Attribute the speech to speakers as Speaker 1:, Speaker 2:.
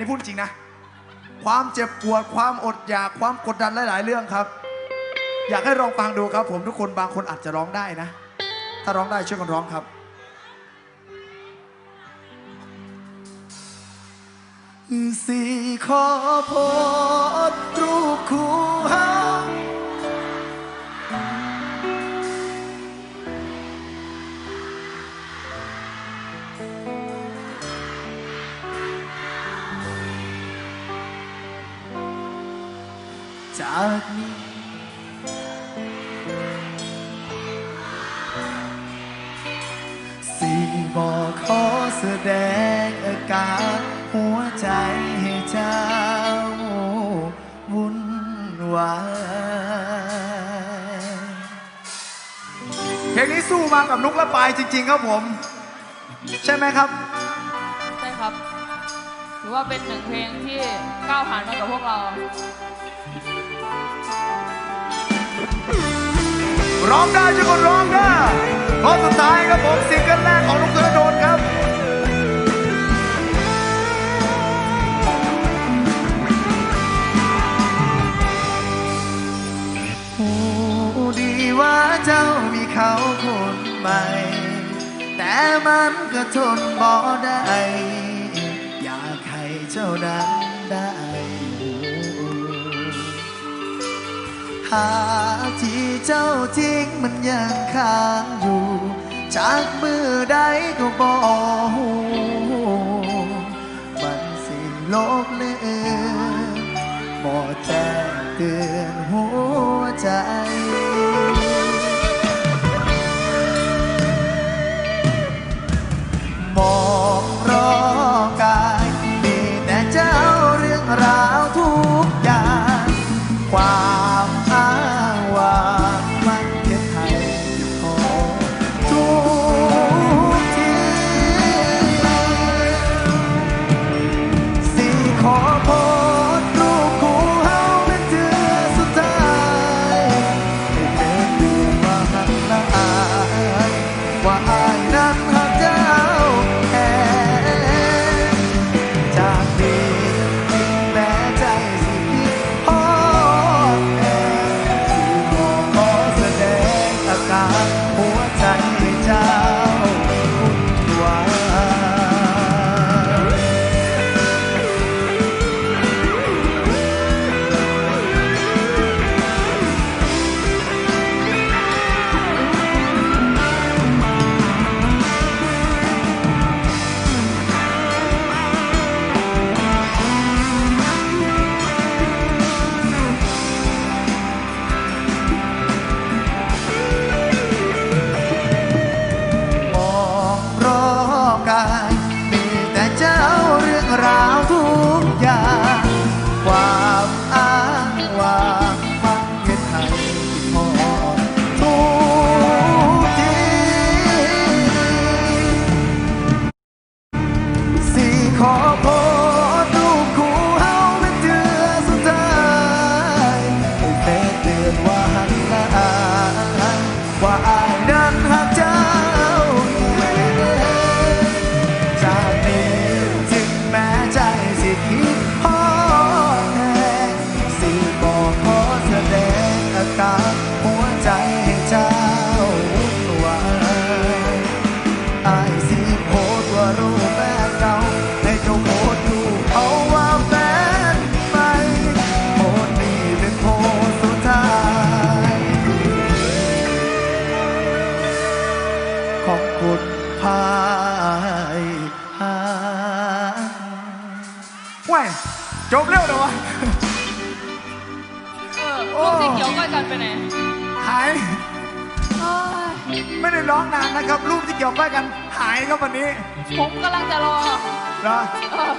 Speaker 1: นี้พูดจริงนะ ความเจ็บปวด ความอดอยาก ความกดดันหลาย ๆ เรื่องครับ อยากให้ลองฟังดูครับ ผมทุกคนบางคนอาจจะร้องได้นะ ถ้าร้องได้ช่วยกันร้องครับสี่ขอโพสต์รูปคู่เฮา จากนี้ สี่บอกขอแสดงอาการหัวใจให้เจ้า วุ่นวายเพลงนี้สู้มากับนุกและปายจริง ๆ ครับผม ใช่ไหมครับ
Speaker 2: ใช่ครับ ถือว่าเป็นหนึ่งเพลงที่ก้าวผ่านมากับพวกเรา
Speaker 1: ร้องได้ทุกคนร้องได้เพราะสุดท้ายครับผมซิงเกิลแรกของลุงธนดลครับหูดีว่าเจ้ามีเขาคนใหม่ แต่มันก็ทนบ่ได้อยากให้ เจ้านั้นได้หาที่เจ้าทิ้งมันยังค้างอยู่ จากมือใดก็บอก ก ยจบเร็วเลยวะ
Speaker 2: เออรูปสีเขียวก้อยกันไปไหน
Speaker 1: หาย
Speaker 2: เอ้ย
Speaker 1: ไม่ได้ร้องนานนะครับ รูปที่เกี่ยวก้อยกันหายครับวันนี้
Speaker 2: ผมกำลังจะรอ
Speaker 1: เหรอ
Speaker 2: เออ